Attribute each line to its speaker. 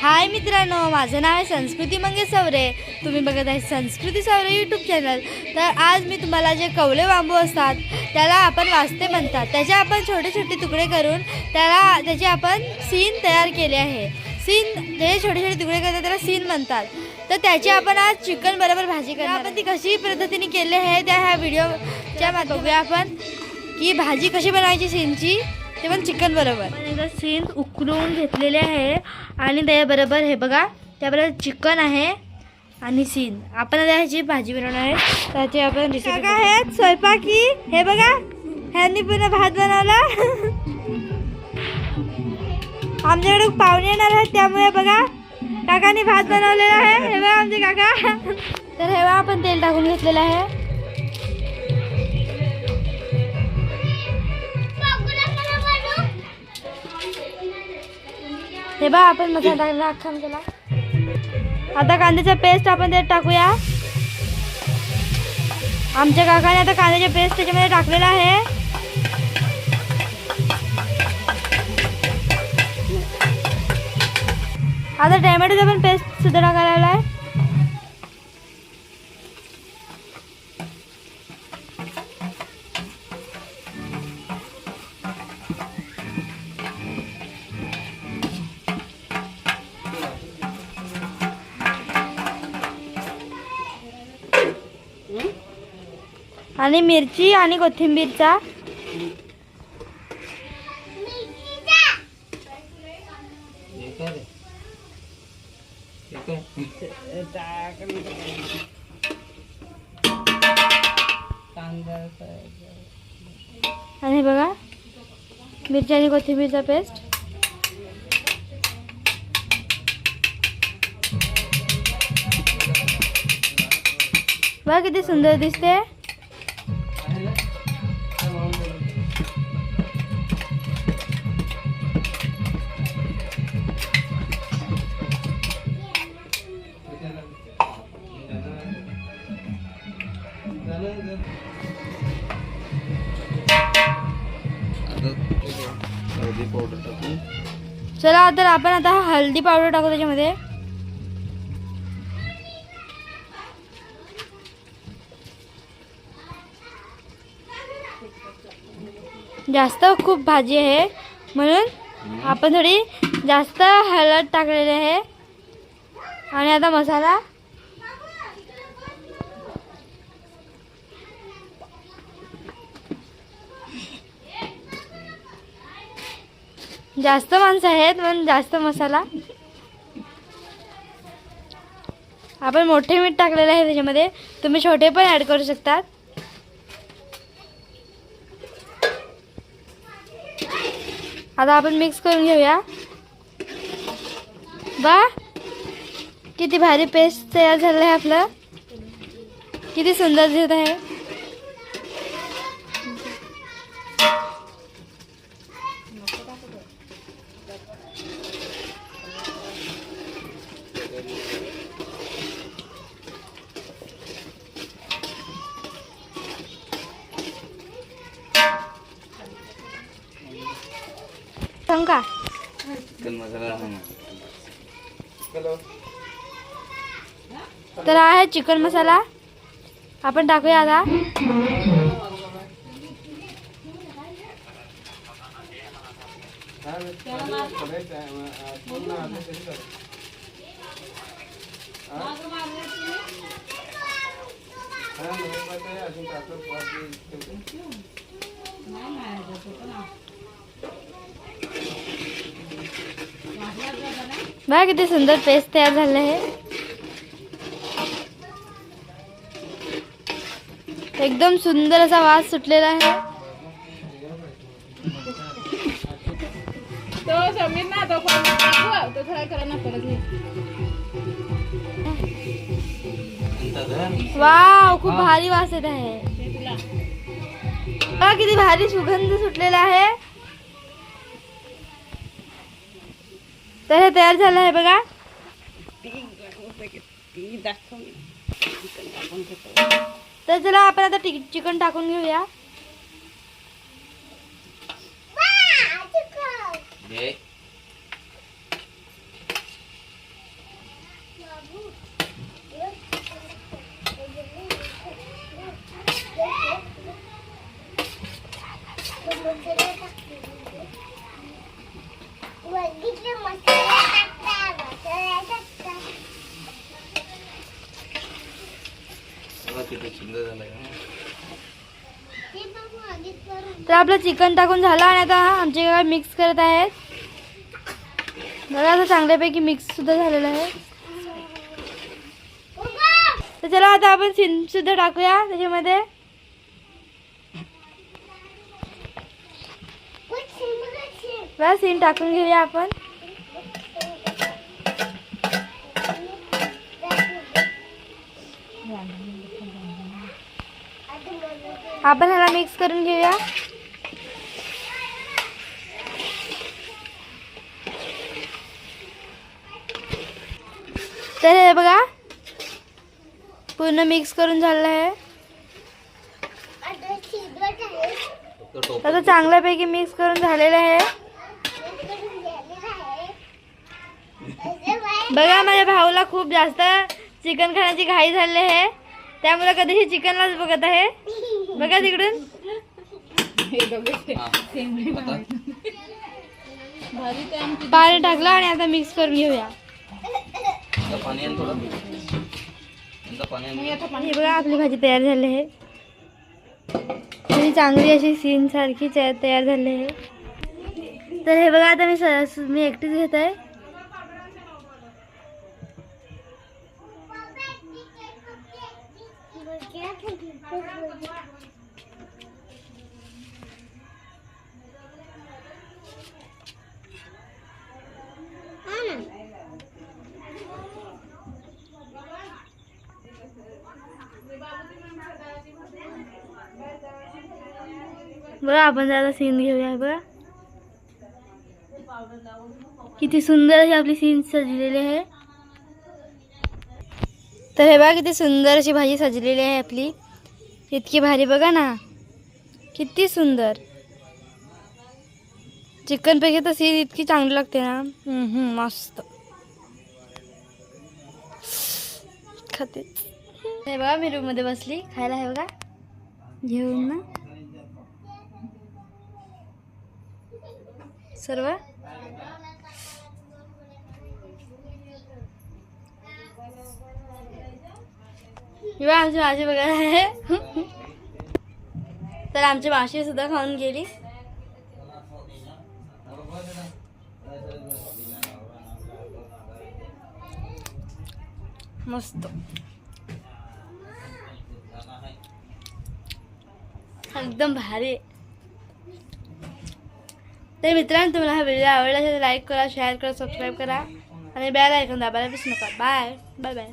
Speaker 1: हाय मित्रांनो माझं नाव आहे संस्कृती मंगे सवरे. तुम्ही बघत आहे संस्कृती सवरे यूट्यूब चॅनल तर आज मी तुम्हाला जे कवले बांबू असतात त्याला आपण वास्ते म्हणतात. त्याचे आपण छोटे छोटे तुकडे करून त्याला त्याचे आपण सीन तयार केले आहे. सीन जे छोटे छोटे तुकडे करतात त्याला सीन म्हणतात. तर त्याची आपण आज चिकन बरोबर भाजी करणार आपण ती कशी पद्धतीने केली आहे त्या ह्या व्हिडिओच्या बघूया आपण की भाजी कशी बनवायची सीनची ते पण चिकन बरोबर. एकदा सीन उकळून घेतलेले आहे. आणि त्याबरोबर हे बघा त्याबरोबर चिकन आहे आणि सीन. आपण आता ह्याची भाजी बनवणार आहे. त्याची आपण रेसिपी आहेत स्वयंपाकी हे बघा ह्यांनी पुन्हा भात बनवला. आमच्याकडे पाहुणे येणार आहेत त्यामुळे बघा काकाने भात बनवलेला आहे. हे बघा आमचे काका. तर हे बघा आपण तेल टाकून घेतलेलं आहे. हे बघा आपण मसाला टाकला अख्खा केला आता कांद्याचा पेस्ट आपण त्यात टाकूया. आमच्या काकाने आता कांद्याचा पेस्ट त्याच्यामध्ये टाकलेला आहे. आता टॅमॅटोचा पण पेस्ट सुद्धा टाकायला आहे आणि मिरची आणि कोथिंबीरचा. आणि हे बघा मिरची आणि कोथिंबीरचा पेस्ट बघा किती सुंदर दिसते. चला तर आपण आता हळदी पावडर टाकू त्याच्यामध्ये. जास्त खूप भाजी आहे. म्हणून आपण थोडी जास्त हळद टाकलेली आहे. आणि आता मसाला. जास्त माणसं आहेत म्हणून जास्त मसाला. आपण मोठे मीठ टाकलेलं आहे त्याच्यामध्ये. तुम्ही छोटे पण ॲड करू शकतात. आता आपण मिक्स करून घेऊया. बा किती भारी पेस्ट तयार झालं आहे आपलं. किती सुंदर दिसत आहे. सांग तर हा आहे चिकन मसाला. आपण टाकूया आता. बघा किती सुंदर पेस्ट तयार झालं आहे एकदम सुंदर असा वास सुटलेला आहे
Speaker 2: तो समीर ना तो कोण दाखव, तो ट्राय करा ना परत हे.
Speaker 1: वाव खूप भारी वास येत आहे
Speaker 2: हे। तुला
Speaker 1: बघा किती भारी सुगंध सुटलेला आहे तर हे तयार झालं आहे बघा. तर चला आपण आता टिक चिकन टाकून घेऊया
Speaker 3: घे बघा किती सुंदर.
Speaker 1: तर आपलं चिकन टाकून झालं आणि आता आमचे काय मिक्स करत आहेत. बघा असं चांगल्यापैकी मिक्स सुद्धा झालेलं आहे. तर चला आता आपण सुद्धा टाकूया त्याच्यामध्ये. बघा सीन टाकून घेऊया आपण. आपण ह्याला मिक्स करून घेऊया. तर हे बघा पूर्ण मिक्स करून झालं आहे. आता चांगल्यापैकी मिक्स करून झालेलं आहे. बघा माझ्या भाऊला खूप जास्त चिकन खाण्याची घाई झाली आहे. त्यामुळे कधीही चिकनलाच बघत आहे. बघा तिकडून. पाणी टाकलं आणि आता मिक्स करून घेऊया. हे बघा आपली भाजी तयार झाली आहे. चांगली अशी सीन सारखी तया- तयार झाली आहे. तर हे बघा आता मी स- मी एकटीच घेत आहे बघा आपण जरा सीन घेऊया बघा. किती सुंदर अशी आपली सीन सजलेली आहे. तर हे बघा किती सुंदर अशी भाजी सजलेली आहे आपली. इतकी भारी बघा ना. किती सुंदर. चिकनपैकी तर सीर इतकी चांगली लागते ना. मस्त. खाते. हे बघा मी रूममध्ये बसली. खायला हे बघा. घेऊन ना. सर्व? ही आमची माशी बघा आहे. तर आमची माशी सुद्धा खाऊन गेली. मस्त. एकदम भारी. तर मित्रांनो तुम्हाला हा व्हिडिओ आवडला असेल तर लाईक करा शेअर करा सबस्क्राईब करा. आणि बेल ऐकून दाबायला विसरू नका. Bye bye bye